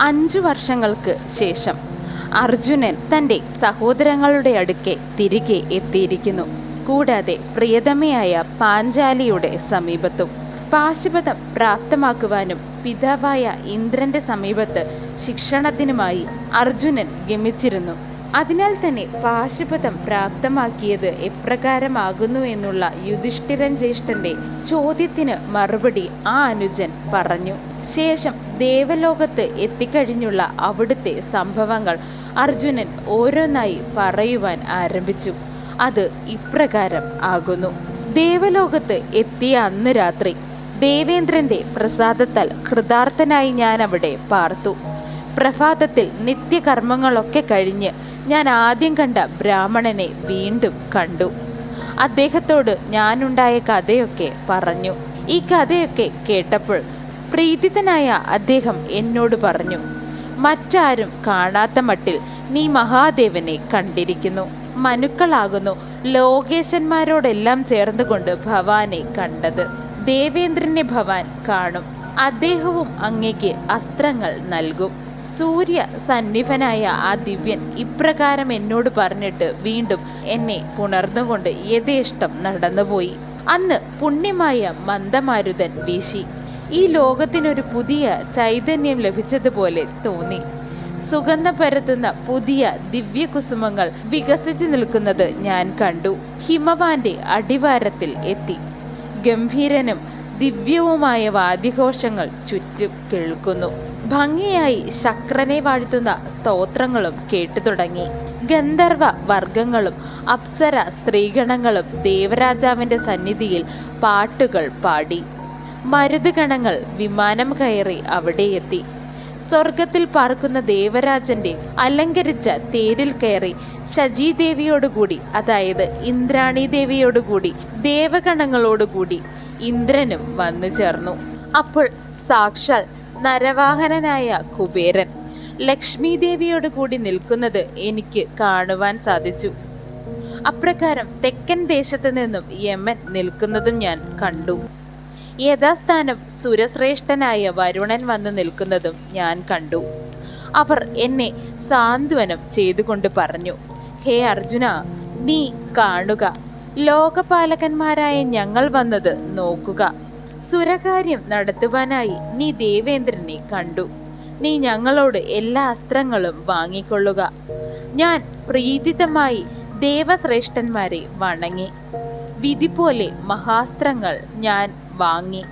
അഞ്ചു വർഷങ്ങൾക്ക് ശേഷം അർജുനൻ തന്റെ സഹോദരങ്ങളുടെ അടുക്കെ തിരികെ എത്തിയിരിക്കുന്നു. കൂടാതെ പ്രിയതമയായ പാഞ്ചാലിയുടെ സമീപത്തും പാശുപതം പ്രാപ്തമാക്കുവാനും പിതാവായ ഇന്ദ്രന്റെ സമീപത്ത് ശിക്ഷണത്തിനുമായി അർജുനൻ ഗമിച്ചിരുന്നു. അതിനാൽ തന്നെ പാശുപതം പ്രാപ്തമാക്കിയത് എപ്രകാരമാകുന്നു എന്നുള്ള യുധിഷ്ഠിരൻ ജ്യേഷ്ഠന്റെ ചോദ്യത്തിന് മറുപടി ആ അനുജൻ പറഞ്ഞു. ശേഷം ദേവലോകത്ത് എത്തിക്കഴിഞ്ഞുള്ള അവിടുത്തെ സംഭവങ്ങൾ അർജുനൻ ഓരോന്നായി പറയുവാൻ ആരംഭിച്ചു. അത് ഇപ്രകാരം ആകുന്നു. ദേവലോകത്ത് എത്തിയ അന്ന് രാത്രി ദേവേന്ദ്രന്റെ പ്രസാദത്താൽ കൃതാർത്ഥനായി ഞാൻ അവിടെ പാർത്തു. പ്രഭാതത്തിൽ നിത്യകർമ്മങ്ങളൊക്കെ കഴിഞ്ഞ് ഞാൻ ആദ്യം കണ്ട ബ്രാഹ്മണനെ വീണ്ടും കണ്ടു. അദ്ദേഹത്തോട് ഞാനുണ്ടായ കഥയൊക്കെ പറഞ്ഞു. ഈ കഥയൊക്കെ കേട്ടപ്പോൾ പ്രീതിതനായ അദ്ദേഹം എന്നോട് പറഞ്ഞു മറ്റാരും കാണാത്ത മട്ടിൽ നീ മഹാദേവനെ കണ്ടിരിക്കുന്നു. മനുക്കളാകുന്നു ലോകേശന്മാരോടെല്ലാം ചേർന്നുകൊണ്ട് ഭവാനെ കണ്ടത്. ദേവേന്ദ്രനെ ഭവാൻ കാണും. അദ്ദേഹവും അങ്ങേക്ക് അസ്ത്രങ്ങൾ നൽകും. സൂര്യ സന്നിഫനായ ആ ദിവ്യൻ ഇപ്രകാരം എന്നോട് പറഞ്ഞിട്ട് വീണ്ടും എന്നെ പുണർന്നുകൊണ്ട് യഥേഷ്ടം നടന്നുപോയി. അന്ന് പുണ്യമായ മന്ദമാരുതൻ വീശി. ഈ ലോകത്തിനൊരു പുതിയ ചൈതന്യം ലഭിച്ചതുപോലെ തോന്നി. സുഗന്ധം പരത്തുന്ന പുതിയ ദിവ്യകുസുമങ്ങൾ വികസിച്ചു നിൽക്കുന്നത് ഞാൻ കണ്ടു. ഹിമവാന്റെ അടിവാരത്തിൽ എത്തി. ഗംഭീരനും ദിവ്യവുമായ വാദ്യഘോഷങ്ങൾ ചുറ്റും കേൾക്കുന്നു. ഭംഗിയായി ശക്രനെ വാഴ്ത്തുന്ന സ്തോത്രങ്ങളും കേട്ടു തുടങ്ങി. ഗന്ധർവ വർഗങ്ങളും അപ്സര സ്ത്രീഗണങ്ങളും ദേവരാജാവിന്റെ സന്നിധിയിൽ പാട്ടുകൾ പാടി. മരുതുഗണങ്ങൾ വിമാനം കയറി അവിടെ എത്തി. സ്വർഗത്തിൽ പാർക്കുന്ന ദേവരാജന്റെ അലങ്കരിച്ച തേരിൽ കയറി ശജീദേവിയോടുകൂടി അതായത് ഇന്ദ്രാണി ദേവിയോടുകൂടി ദേവഗണങ്ങളോടുകൂടി ഇന്ദ്രനും വന്നു ചേർന്നു. അപ്പോൾ സാക്ഷാൽ നരവാഹനനായ കുബേരൻ ലക്ഷ്മി ദേവിയോട് കൂടി നിൽക്കുന്നത് എനിക്ക് കാണുവാൻ സാധിച്ചു. അപ്രകാരം തെക്കൻ ദേശത്ത് നിന്നും യമൻ നിൽക്കുന്നതും ഞാൻ കണ്ടു. യഥാസ്ഥാനം സുരശ്രേഷ്ഠനായ വരുണൻ വന്ന് നിൽക്കുന്നതും ഞാൻ കണ്ടു. അവർ എന്നെ സാന്ത്വനം ചെയ്തുകൊണ്ട് പറഞ്ഞു ഹേ അർജുന നീ കാണുക. ലോകപാലകന്മാരായ ഞങ്ങൾ വന്നത് നോക്കുക. സുരകാര്യം നടത്തുവാനായി നീ ദേവേന്ദ്രനെ കണ്ടു. നീ ഞങ്ങളോട് എല്ലാ അസ്ത്രങ്ങളും വാങ്ങിക്കൊള്ളുക. ഞാൻ പ്രീതിതമായി ദേവശ്രേഷ്ഠന്മാരെ വണങ്ങി. വിധി പോലെ മഹാസ്ത്രങ്ങൾ ഞാൻ വാങ്ങി.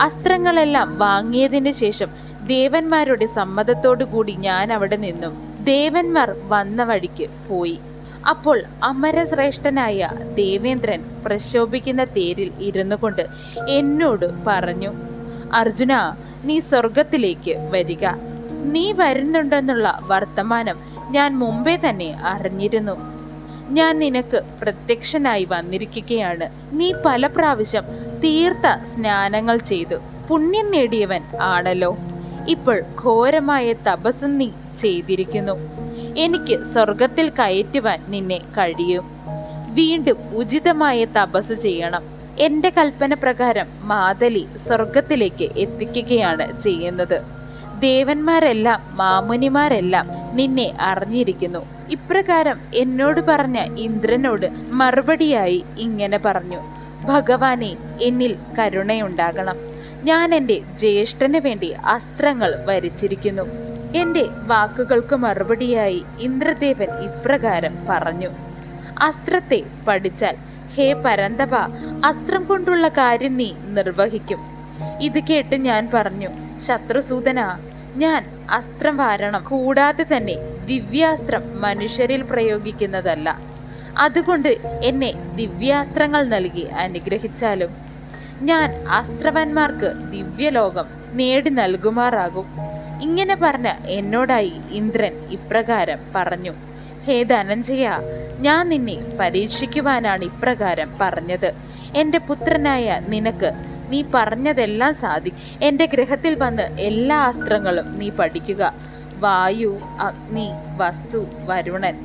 അസ്ത്രങ്ങളെല്ലാം വാങ്ങിയതിന് ശേഷം ദേവന്മാരുടെ സമ്മതത്തോടു കൂടി ഞാൻ അവിടെ നിന്നും. ദേവന്മാർ വന്ന വഴിക്ക് പോയി. അപ്പോൾ അമരശ്രേഷ്ഠനായ ദേവേന്ദ്രൻ പ്രശോഭിക്കുന്ന തേരിൽ ഇരുന്നു കൊണ്ട് എന്നോട് പറഞ്ഞു അർജുന നീ സ്വർഗത്തിലേക്ക് വരിക. നീ വരുന്നുണ്ടെന്നുള്ള വർത്തമാനം ഞാൻ മുമ്പേ തന്നെ അറിഞ്ഞിരുന്നു. ഞാൻ നിനക്ക് പ്രത്യക്ഷനായി വന്നിരിക്കുകയാണ്. നീ പല പ്രാവശ്യം തീർത്ഥ സ്നാനങ്ങൾ ചെയ്തു. പുണ്യം നേടിയവൻ ആണല്ലോ. ഇപ്പോൾ ഘോരമായ തപസ് നീ ചെയ്തിരിക്കുന്നു. എനിക്ക് സ്വർഗത്തിൽ കയറ്റുവാൻ നിന്നെ കഴിയും. വീണ്ടും ഉചിതമായ തപസ് ചെയ്യണം. എന്റെ കൽപ്പന പ്രകാരം മാതലി സ്വർഗത്തിലേക്ക് എത്തിക്കുകയാണ് ചെയ്യുന്നത്. ദേവന്മാരെല്ലാം മാമുനിമാരെല്ലാം നിന്നെ അറിഞ്ഞിരിക്കുന്നു. ഇപ്രകാരം എന്നോട് പറഞ്ഞ ഇന്ദ്രനോട് മറുപടിയായി ഇങ്ങനെ പറഞ്ഞു. ഭഗവാനെ എന്നിൽ കരുണയുണ്ടാകണം. ഞാൻ എന്റെ ജ്യേഷ്ഠന് വേണ്ടി അസ്ത്രങ്ങൾ വരിച്ചിരിക്കുന്നു. എന്റെ വാക്കുകൾക്ക് മറുപടിയായി ഇന്ദ്രദേവൻ ഇപ്രകാരം പറഞ്ഞു. അസ്ത്രത്തെ പഠിച്ചാൽ ഹേ പരന്തപ അസ്ത്രം കൊണ്ടുള്ള കാര്യം നീ നിർവഹിക്കും. ഇത് കേട്ട് ഞാൻ പറഞ്ഞു ശത്രുസൂതന ഞാൻ അസ്ത്രം വാരണം കൂടാതെ തന്നെ ദിവ്യാസ്ത്രം മനുഷ്യരിൽ പ്രയോഗിക്കുന്നതല്ല. അതുകൊണ്ട് എന്നെ ദിവ്യാസ്ത്രങ്ങൾ നൽകി അനുഗ്രഹിച്ചാലും ഞാൻ അസ്ത്രവന്മാർക്ക് ദിവ്യലോകം നേടി നൽകുമാറാകും. ഇങ്ങനെ പറഞ്ഞ എന്നോടായി ഇന്ദ്രൻ ഇപ്രകാരം പറഞ്ഞു ഹേ ധനഞ്ജയ ഞാൻ നിന്നെ പരീക്ഷിക്കുവാനാണ് ഇപ്രകാരം പറഞ്ഞത്. എന്റെ പുത്രനായ നിനക്ക് നീ പറഞ്ഞതെല്ലാം സാധിക്കും എന്റെ ഗ്രഹത്തിൽ വന്ന് എല്ലാ അസ്ത്രങ്ങളും നീ പഠിക്കുക. വായു അഗ്നി വസു വരുണൻ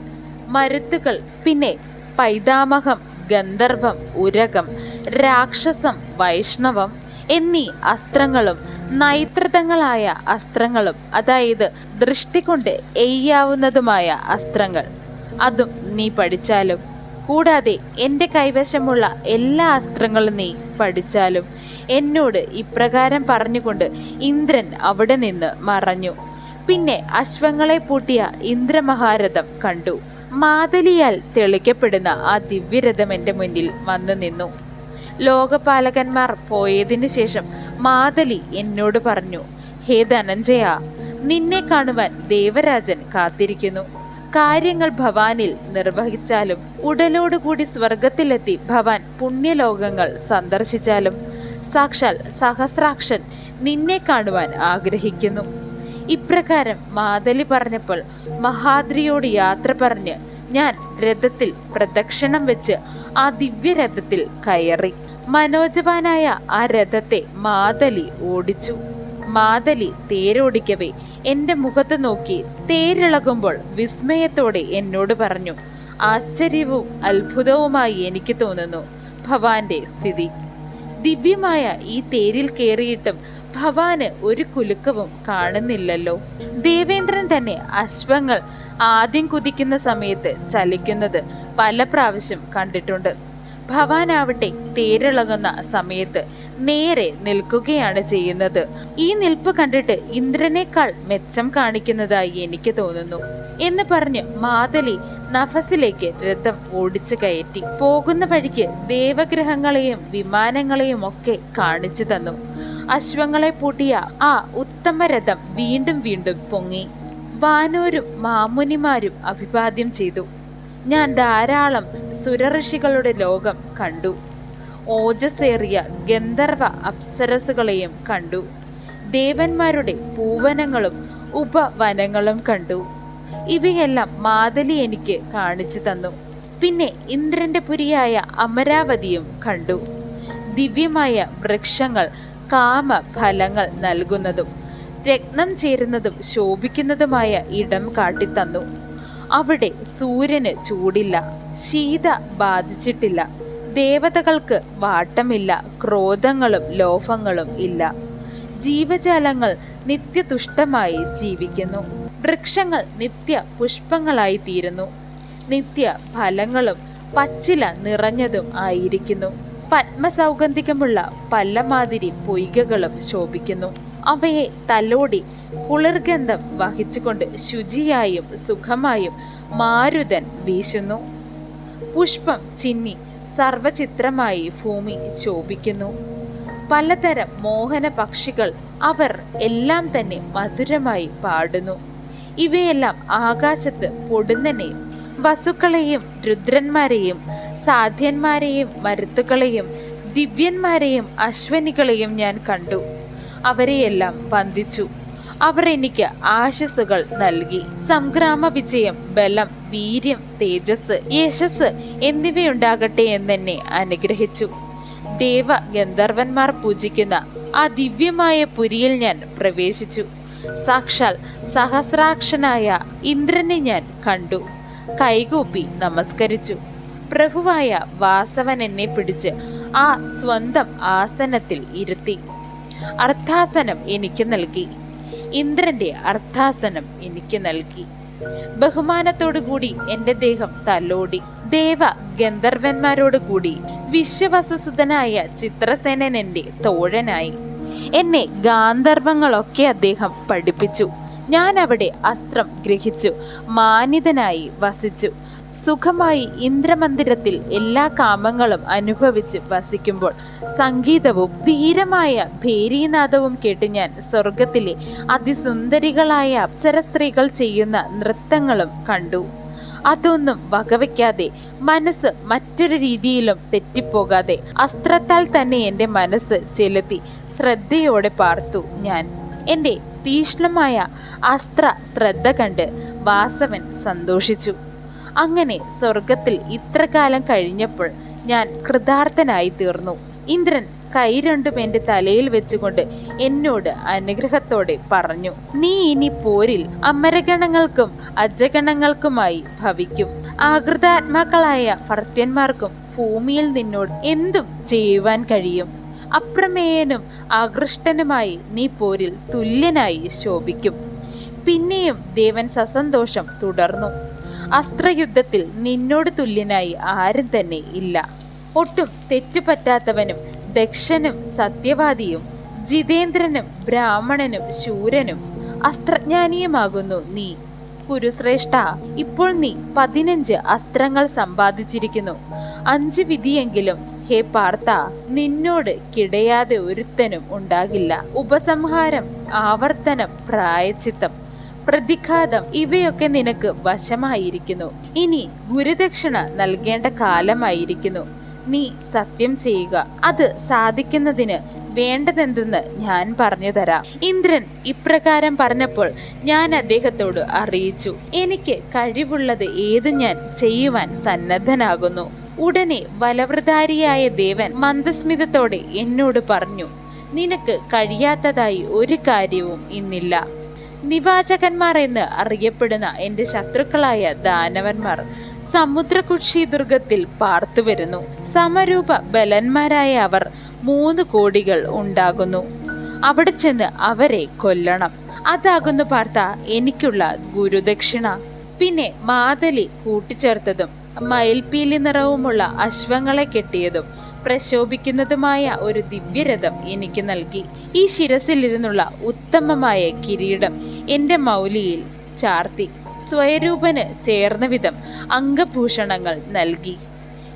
മരുത്തുകൾ പിന്നെ പൈതാമഹം ഗന്ധർവം ഉരകം രാക്ഷസം വൈഷ്ണവം എന്നീ അസ്ത്രങ്ങളും നൈത്രതങ്ങളായ അസ്ത്രങ്ങളും അതായത് ദൃഷ്ടി കൊണ്ട് എയ്യാവുന്നതുമായ അസ്ത്രങ്ങൾ. അതും നീ പഠിച്ചാലും കൂടാതെ എന്റെ കൈവശമുള്ള എല്ലാ അസ്ത്രങ്ങളും നീ പഠിച്ചാലും എന്നോട് ഇപ്രകാരം പറഞ്ഞുകൊണ്ട് ഇന്ദ്രൻ അവിടെ നിന്ന് മറഞ്ഞു. പിന്നെ അശ്വങ്ങളെ പൂട്ടിയ ഇന്ദ്രമഹാരഥം കണ്ടു. മാതലിയാൽ തെളിക്കപ്പെടുന്ന ആ ദിവ്യരഥം എന്റെ മുന്നിൽ വന്നു നിന്നു. ലോകപാലകന്മാർ പോയതിനു ശേഷം മാതലി എന്നോട് പറഞ്ഞു ഹേ ധനഞ്ജയ നിന്നെ കാണുവാൻ ദേവരാജൻ കാത്തിരിക്കുന്നു. കാര്യങ്ങൾ ഭവാനിൽ നിർവഹിച്ചാലും ഉടലോടുകൂടി സ്വർഗത്തിലെത്തി ഭവാൻ പുണ്യലോകങ്ങൾ സന്ദർശിച്ചാലും സാക്ഷാൽ സഹസ്രാക്ഷൻ നിന്നെ കാണുവാൻ ആഗ്രഹിക്കുന്നു. ഇപ്രകാരം മാതലി പറഞ്ഞപ്പോൾ മഹാദ്രിയോട് യാത്ര പറഞ്ഞ് ഞാൻ രഥത്തിൽ പ്രദക്ഷിണം വെച്ച് ആ ദിവ്യരഥത്തിൽ കയറി. മനോജവാനായ ആ രഥത്തെ മാതലി ഓടിച്ചു. മാതലി തേരോടിക്കവേ എന്റെ മുഖത്ത് നോക്കി തേരിളകുമ്പോൾ വിസ്മയത്തോടെ എന്നോട് പറഞ്ഞു ആശ്ചര്യവും അത്ഭുതവുമായി എനിക്ക് തോന്നുന്നു ഭവാന്റെ സ്ഥിതി. ദിവ്യമായ ഈ തേരിൽ കയറിയിട്ടും ഭവാന് ഒരു കുലുക്കവും കാണുന്നില്ലല്ലോ. ദേവേന്ദ്രൻ തന്നെ അശ്വങ്ങൾ ആദ്യം കുതിക്കുന്ന സമയത്ത് ചലിക്കുന്നത് പല പ്രാവശ്യം കണ്ടിട്ടുണ്ട്. ഭവാനാവട്ടെ തേരിളകുന്ന സമയത്ത് നേരെ നിൽക്കുകയാണ് ചെയ്യുന്നത്. ഈ നിൽപ്പ് കണ്ടിട്ട് ഇന്ദ്രനേക്കാൾ മെച്ചം കാണിക്കുന്നതായി എനിക്ക് തോന്നുന്നു എന്ന് പറഞ്ഞ് മാതലി നഫസിലേക്ക് രഥം ഓടിച്ചു കയറ്റി. പോകുന്ന വഴിക്ക് ദേവഗ്രഹങ്ങളെയും വിമാനങ്ങളെയും ഒക്കെ കാണിച്ചു തന്നു. അശ്വങ്ങളെ പൂട്ടിയ ആ ഉത്തമ രഥം വീണ്ടും വീണ്ടും പൊങ്ങി. വാനൂരും മാമുനിമാരും അഭിവാദ്യം ചെയ്തു. ഞാൻ ധാരാളം സുരഋഷികളുടെ ലോകം കണ്ടു. ഓജസ്സേറിയ ഗന്ധർവ അപ്സരസുകളെയും കണ്ടു. ദേവന്മാരുടെ പൂവനങ്ങളും ഉപവനങ്ങളും കണ്ടു. ഇവയെല്ലാം മാതലി എനിക്ക് കാണിച്ചു തന്നു. പിന്നെ ഇന്ദ്രന്റെ പുരിയായ അമരാവതിയും കണ്ടു. ദിവ്യമായ വൃക്ഷങ്ങൾ കാമ ഫലങ്ങൾ നൽകുന്നതും രത്നം ചേരുന്നതും ശോഭിക്കുന്നതുമായ ഇടം കാട്ടിത്തന്നു. അവിടെ സൂര്യന് ചൂടില്ല ശീത ബാധിച്ചിട്ടില്ല ദേവതകൾക്ക് വാട്ടമില്ല ക്രോധങ്ങളും ലോഭങ്ങളും ഇല്ല. ജീവജാലങ്ങൾ നിത്യതുഷ്ടമായി ജീവിക്കുന്നു. വൃക്ഷങ്ങൾ നിത്യ പുഷ്പങ്ങളായി തീരുന്നു നിത്യ ഫലങ്ങളും പച്ചില നിറഞ്ഞതും ആയിരിക്കുന്നു. പത്മസൗഗന്ധികമുള്ള പല്ലമാതിരി പൊയ്കകളും ശോഭിക്കുന്നു. അവയെ തലോടി കുളിർഗന്ധം വഹിച്ചുകൊണ്ട് ശുചിയായും സുഖമായും മാരുതൻ വീശുന്നു. പുഷ്പം ചിന്നി സർവചിത്രമായി ഭൂമി ശോഭിക്കുന്നു. പലതരം മോഹന പക്ഷികൾ അവർ എല്ലാം തന്നെ മധുരമായി പാടുന്നു. ഇവയെല്ലാം ആകാശത്ത് പൊടുന്നനെ വസുക്കളെയും രുദ്രന്മാരെയും സാധ്യന്മാരെയും മരുത്തുകളെയും ദിവ്യന്മാരെയും അശ്വനികളെയും ഞാൻ കണ്ടു. അവരെയെല്ലാം വന്ദിച്ചു. അവർ എനിക്ക് ആശസ്സുകൾ നൽകി. സംഗ്രാമ വിജയം ബലം വീര്യം തേജസ് യശസ് എന്നിവയുണ്ടാകട്ടെ എന്നെന്നെ അനുഗ്രഹിച്ചു. ദേവ ഗന്ധർവന്മാർ പൂജിക്കുന്ന ആ ദിവ്യമായ പുരിയിൽ ഞാൻ പ്രവേശിച്ചു. സാക്ഷാൽ സഹസ്രാക്ഷനായ ഇന്ദ്രനെ ഞാൻ കണ്ടു. കൈകൂപ്പി നമസ്കരിച്ചു. പ്രഭുവായ വാസവൻ എന്നെ പിടിച്ച് ആ സ്വന്തം ആസനത്തിൽ ഇരുത്തി. അർത്ഥാസനം എനിക്ക് നൽകി. ഇന്ദ്രന്റെ അർത്ഥാസനം എനിക്ക് നൽകി. ബഹുമാനത്തോടുകൂടി എന്റെ ദേഹം തലോടി. ദേവ ഗന്ധർവന്മാരോടുകൂടി വിശ്വവസസുതനായ ചിത്രസേനൻ എന്റെ തോഴനായി. എന്നെ ഗാന്ധർവങ്ങളൊക്കെ അദ്ദേഹം പഠിപ്പിച്ചു. ഞാൻ അവിടെ അസ്ത്രം ഗ്രഹിച്ചു. മാനിതനായി വസിച്ചു. സുഖമായി ഇന്ദ്രമന്ദിരത്തിൽ എല്ലാ കാമങ്ങളും അനുഭവിച്ച് വസിക്കുമ്പോൾ സംഗീതവും ധീരമായ ഭേരീനാദവും കേട്ട് ഞാൻ സ്വർഗത്തിലെ അതിസുന്ദരികളായ അപ്സര സ്ത്രീകൾ ചെയ്യുന്ന നൃത്തങ്ങളും കണ്ടു. അതൊന്നും വകവയ്ക്കാതെ മനസ്സ് മറ്റൊരു രീതിയിലും തെറ്റിപ്പോകാതെ അസ്ത്രത്താൽ തന്നെ എന്റെ മനസ്സ് ചെലുത്തി ശ്രദ്ധയോടെ പാർത്തു ഞാൻ. എന്റെ തീക്ഷ്ണമായ അസ്ത്ര ശ്രദ്ധ കണ്ട് വാസവൻ സന്തോഷിച്ചു. അങ്ങനെ സ്വർഗത്തിൽ ഇത്രകാലം കഴിഞ്ഞപ്പോൾ ഞാൻ കൃതാർത്ഥനായി തീർന്നു. ഇന്ദ്രൻ കൈ രണ്ടും എന്റെ തലയിൽ വെച്ചുകൊണ്ട് എന്നോട് അനുഗ്രഹത്തോടെ പറഞ്ഞു നീ ഇനി പോരിൽ അമരഗണങ്ങൾക്കും അജഗണങ്ങൾക്കുമായി ഭവിക്കും. ആകൃതാത്മാക്കളായ ഭർത്യന്മാർക്കും ഭൂമിയിൽ നിന്നോട് എന്തും ചെയ്യുവാൻ കഴിയും. അപ്രമേയനും ആകൃഷ്ടനുമായി നീ പോരിൽ തുല്യനായി ശോഭിക്കും. പിന്നെയും ദേവൻ സസന്തോഷം തുടർന്നു. അസ്ത്രയുദ്ധത്തിൽ നിന്നോട് തുല്യനായി ആരും തന്നെ ഇല്ല. ഒട്ടും തെറ്റുപറ്റാത്തവനും ദക്ഷനും സത്യവാദിയും ജിതേന്ദ്രനും ബ്രാഹ്മണനും ശൂരനും അസ്ത്രജ്ഞാനിയുമാകുന്നു നീ. കുരുശ്രേഷ്ഠ ഇപ്പോൾ നീ പതിനഞ്ച് അസ്ത്രങ്ങൾ സമ്പാദിച്ചിരിക്കുന്നു. അഞ്ച് വിധിയെങ്കിലും ഹേ പാർത്ത നിന്നോട് കിടയാതെ ഒരുത്തനും ഉണ്ടാകില്ല. ഉപസംഹാരം ആവർത്തനം പ്രായച്ചിത്തം. പ്രതിഘാതം ഇവയൊക്കെ നിനക്ക് വശമായിരിക്കുന്നു. ഇനി ഗുരുദക്ഷിണ നൽകേണ്ട കാലമായിരിക്കുന്നു. നീ സത്യം ചെയ്യുക. അത് സാധിക്കുന്നതിന് വേണ്ടതെന്തെന്ന് ഞാൻ പറഞ്ഞു തരാം. ഇന്ദ്രൻ ഇപ്രകാരം പറഞ്ഞപ്പോൾ ഞാൻ അദ്ദേഹത്തോട് അറിയിച്ചു. എനിക്ക് കഴിവുള്ളത് ഏത് ഞാൻ ചെയ്യുവാൻ സന്നദ്ധനാകുന്നു. ഉടനെ വലവൃതാരിയായ ദേവൻ മന്ദസ്മിതത്തോടെ എന്നോട് പറഞ്ഞു നിനക്ക് കഴിയാത്തതായി ഒരു കാര്യവും ഇന്നില്ല. നിവാചകന്മാർ എന്ന് അറിയപ്പെടുന്ന എന്റെ ശത്രുക്കളായ ദാനവന്മാർ സമുദ്രകുക്ഷി ദുർഗത്തിൽ പാർത്തുവരുന്നു സമരൂപ ബലന്മാരായ അവർ മൂന്ന് കോടികൾ ഉണ്ടാകുന്നു. അവിടെ ചെന്ന് അവരെ കൊല്ലണം. അതാകുന്നു പാർത്ത എനിക്കുള്ള ഗുരുദക്ഷിണ. പിന്നെ മാതലി കൂട്ടിച്ചേർത്തതും മയിൽപീലി നിറവുമുള്ള അശ്വങ്ങളെ കെട്ടിയതും പ്രശോഭിക്കുന്നതുമായ ഒരു ദിവ്യരഥം എനിക്ക് നൽകി. ഈ ശിരസിലിരുന്നുള്ള ഉത്തമമായ കിരീടം എന്റെ മൗലിയിൽ ചാർത്തി സ്വയരൂപന് ചേർന്ന വിധം അംഗഭൂഷണങ്ങൾ നൽകി.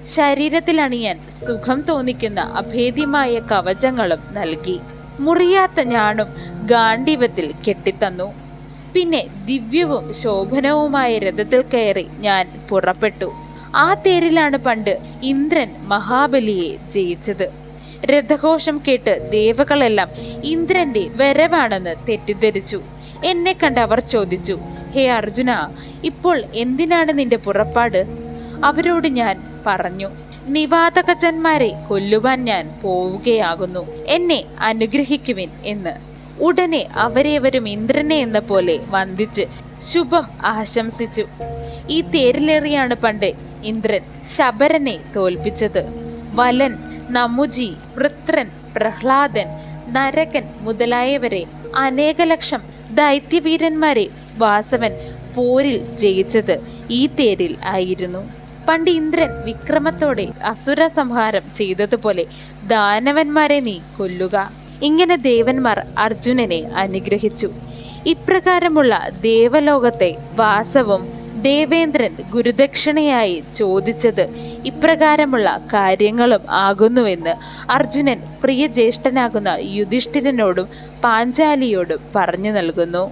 ശരീരത്തിൽ അണിയാൻ സുഖം തോന്നിക്കുന്ന അഭേദ്യമായ കവചങ്ങളും നൽകി. മുറിയാത്ത ഞാണും ഗാണ്ഡീവത്തിൽ കെട്ടിത്തന്നു. പിന്നെ ദിവ്യവും ശോഭനവുമായ രഥത്തിൽ കയറി ഞാൻ പുറപ്പെട്ടു. ആ തേരിലാണ് പണ്ട് ഇന്ദ്രൻ മഹാബലിയെ ജയിച്ചത്. രഥഘോഷം കേട്ട് ദേവകളെല്ലാം ഇന്ദ്രന്റെ വരവാണെന്ന് തെറ്റിദ്ധരിച്ചു. എന്നെ കണ്ട് അവർ ചോദിച്ചു ഹേ അർജുന ഇപ്പോൾ എന്തിനാണ് നിന്റെ പുറപ്പാട്? അവരോട് ഞാൻ പറഞ്ഞു നിവാതകജന്മാരെ കൊല്ലുവാൻ ഞാൻ പോവുകയാകുന്നു. എന്നെ അനുഗ്രഹിക്കുവിൻ എന്ന്. ഉടനെ അവരേവരും ഇന്ദ്രനെ എന്ന പോലെ വന്ദിച്ച് ശുഭം ആശംസിച്ചു. ഈ തേരിലേറിയാണ് പണ്ട് ഇന്ദ്രൻ ശബരനെ തോൽപ്പിച്ചത്. വലൻ നമുജി വൃത്രൻ പ്രഹ്ലാദൻ നരകൻ മുതലായവരെ അനേക ലക്ഷം ദൈത്യവീരന്മാരെ വാസവൻ പോരിൽ ജയിച്ചത് ഈ തേരിൽ ആയിരുന്നു. പണ്ട് ഇന്ദ്രൻ വിക്രമത്തോടെ അസുര സംഹാരം ചെയ്തതുപോലെ ദാനവന്മാരെ നീ കൊല്ലുക. ഇങ്ങനെ ദേവന്മാർ അർജുനനെ അനുഗ്രഹിച്ചു. ഇപ്രകാരമുള്ള ദേവലോകത്തെ വാസവും ദേവേന്ദ്രൻ ഗുരുദക്ഷിണയായി ചോദിച്ചത് ഇപ്രകാരമുള്ള കാര്യങ്ങളും ആകുന്നുവെന്ന് അർജുനൻ പ്രിയ ജ്യേഷ്ഠനാകുന്ന യുധിഷ്ഠിരനോടും പാഞ്ചാലിയോടും പറഞ്ഞു നൽകുന്നു.